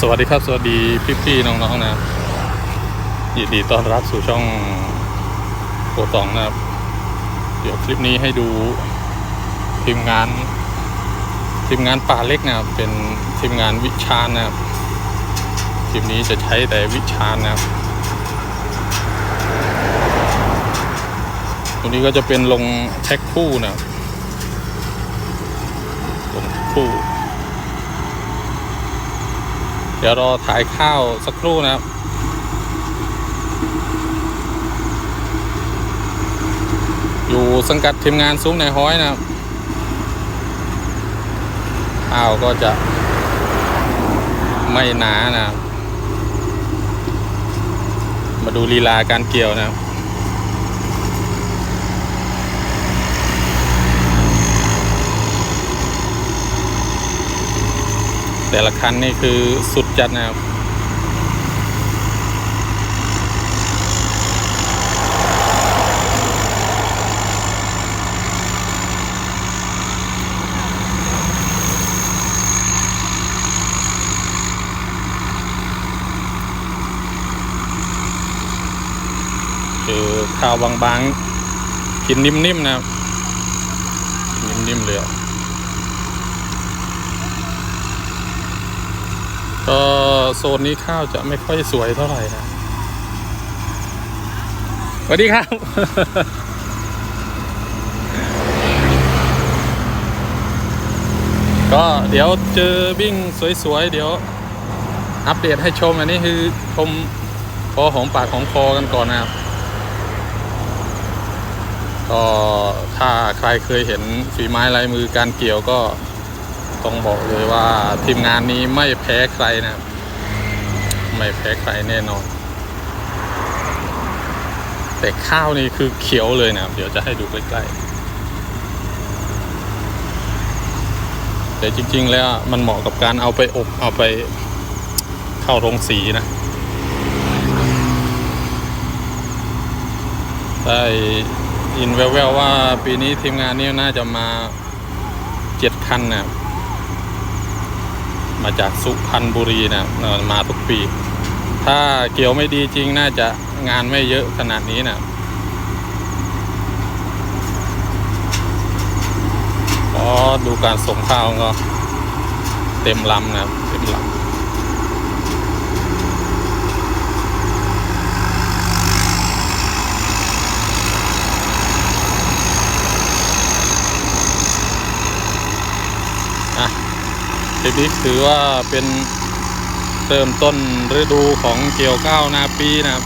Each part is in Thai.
สวัสดีครับ สวัสดีพี่ๆน้องๆนะครับยินดีต้อนรับสู่ช่องโกตองนะครับ เดี๋ยวคลิปนี้ให้ดูทีมงานทีมงานป่าเล็กนะครับ เป็นทีมงานวิชาญนะครับทีมนี้จะใช้แต่วิชาญนะครับตรงนี้ก็จะเป็นลงแท็กคู่นะครับลงคู่ เดี๋ยวรอถ่ายข้าวสักครู่นะครับอยู่สังกัดทีมงานซุ้มในห้อยนะครับข้าวก็จะไม่หนานะครับมาดูลีลาการเกี่ยวนะครับ แต่ละคันนี่คือสุดจัดนะครับคือข้าวบางๆ กินนิ่มๆนะครับ นิ่มๆเลยอะ ก็โซนนี้ข้าวจะไม่ค่อยสวยเท่าไหร่นะสวัสดีครับ ก็เดี๋ยวเจอวิ่งสวยๆ เดี๋ยว อัปเดตให้ชมอันนี้คือชมพอหอมปากของคอกันก่อนนะครับก็ถ้าใครเคยเห็นฝีไม้ลายมือการเกี่ยวก็ ต้องบอกเลยว่าทีมงานนี้ไม่แพ้ใครนะไม่แพ้ใครแน่นอน แต่ข้าวนี่คือเขียวเลยนะเดี๋ยวจะให้ดูใกล้ๆแต่จริง ๆ แล้วมันเหมาะกับการเอาไปอบเอาไปเข้าโรงสีนะได้ยินแววๆว่าปีนี้ทีมงานนี้น่าจะมาเจ็ดคันนะ มาจากสุพรรณบุรีนะเออมาทุกปี ถ้าเกี่ยวไม่ดีจริงน่าจะงานไม่เยอะขนาดนี้นะพอดูการส่งข้าวก็เต็มลำนะเต็มลำ คลิปนี้ถือว่าเป็นเริ่มต้นฤดูของเกี่ยวข้าวนาปีนะครับ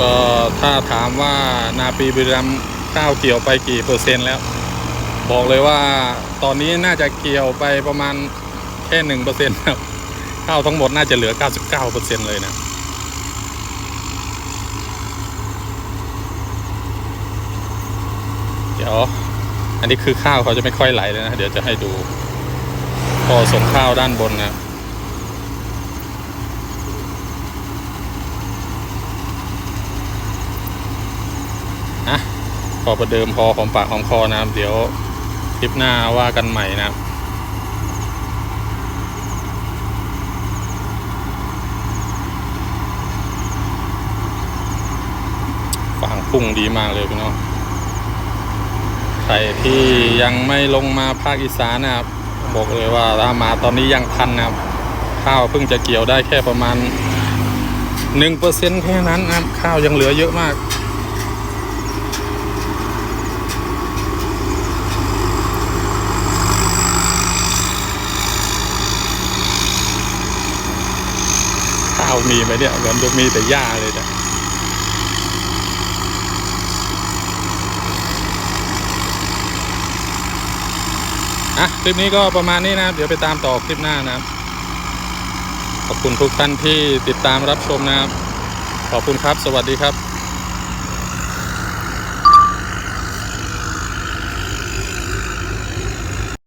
ก็ถ้าถามว่านาปีบุรีรัมข้าวเกี่ยวไปกี่เปอร์เซ็นต์แล้ว บอกเลยว่าตอนนี้น่าจะเกี่ยวไปประมาณแค่หนึ่งเปอร์เซ็นต์ครับข้าวทั้งหมดน่าจะเหลือ 99เปอร์เซ็นต์เลยนะเดี๋ยว อันนี้คือข้าวเขาจะไม่ค่อยไหลเลยนะ เดี๋ยวจะให้ดูพอส่งข้าวด้านบนนะอะพอประเดิมพอของปากของคอนะเดี๋ยวคลิปหน้าว่ากันใหม่นะครับฝั่งพุ่งดีมากเลยพี่น้อง ใครที่ยังไม่ลงมาภาคอีสานนะครับบอกเลยว่าถ้ามาตอนนี้ยังทันนะครับข้าวเพิ่งจะเกี่ยวได้แค่ประมาณหนึ่งเปอร์เซ็นแค่นั้นนะครับข้าวยังเหลือเยอะมากข้าวมีไหมเนี่ยเหมือนจะมีแต่หญ้าเลยเนี่ย อะคลิปนี้ก็ประมาณนี้นะครับเดี๋ยวไปตามต่อคลิปหน้านะครับ ขอบคุณทุกท่านที่ติดตามรับชมนะครับ ขอบคุณครับ สวัสดีครับ